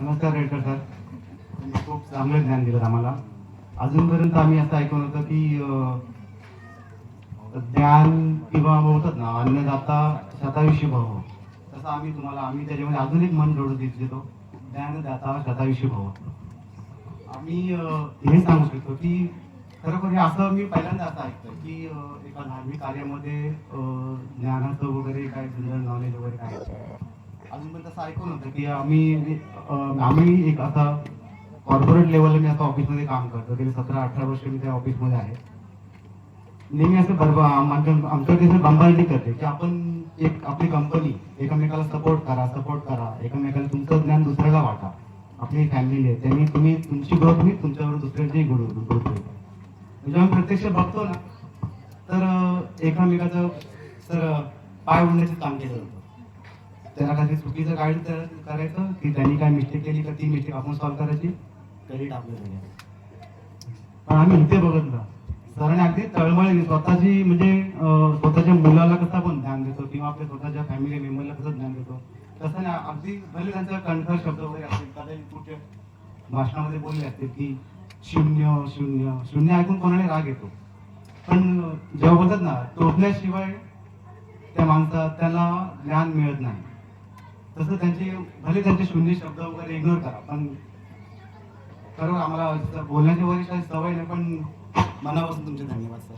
नमस्कार रेडकर सर तुम्ही खूप चांगलं ज्ञान दिलं आम्हाला. अजूनपर्यंत आम्ही असं ऐकून होतं की ज्ञान किंवा बोलतात ना अन्नदाता शतायुषी भाव. तसं आम्ही तुम्हाला आम्ही त्याच्यामध्ये अजून एक मन जोडून देतो ज्ञानदाता शतायुषी भाव. आम्ही हे सांगू शकतो की खरोखर हे असं मी पहिल्यांदा असं ऐकतो की एका धार्मिक कार्यामध्ये ज्ञानाचं वगैरे काय जनरल नॉलेज वगैरे काय? अजून पण तसं ऐकून होतं की आम्ही आम्ही एक आता कॉर्पोरेट लेवलला मी आता ऑफिसमध्ये काम करतो. गेले सतरा अठरा वर्ष मी त्या ऑफिसमध्ये आहे. नेहमी असं बरोबर आमच्या आमच्या देशात करते की आपण एक आपली कंपनी एकमेकाला सपोर्ट करा सपोर्ट करा. एकमेकाला तुमचं ज्ञान दुसऱ्याला वाटा. आपली फॅमिली आहे. त्यांनी तुम्ही तुमची ग्रोथ होईल तुमच्यावर दुसऱ्याची ग्रोथ ग्रोथ होईल. म्हणजे आम्ही प्रत्यक्ष बघतो ना तर एकामेकाचं एकमेकाचं तर पाय उडण्याचं काम केलं जातं. त्याला काही चुकीचं गाईड करायचं की त्यांनी काय मिस्टेक केली का ती मिस्टेक आपण सॉल्व्ह करायची? घ्यायचं. पण आम्ही इथे बघत ना सरांनी अगदी तळमळीने स्वतःची म्हणजे स्वतःच्या मुलाला कसं आपण ध्यान देतो किंवा आपल्या स्वतःच्या फॅमिली मेंबरला कसं ध्यान देतो? तसं नाही अगदी भले त्यांचा कंठर शब्द वगैरे असतील कदाचित कुठे भाषणामध्ये बोलले असतील की शून्य शून्य शून्य ऐकून कोणाला राग येतो. पण जेव्हा बोलतात ना टोचल्याशिवाय त्या माणसा त्याला ज्ञान मिळत नाही. तसं त्यांचे भले त्यांचे शून्य शब्द वगैरे इग्नोर करा पण खरं आम्हाला बोलण्याची वगैरे काही सवय नाही पण मनापासून तुमचे धन्यवाद.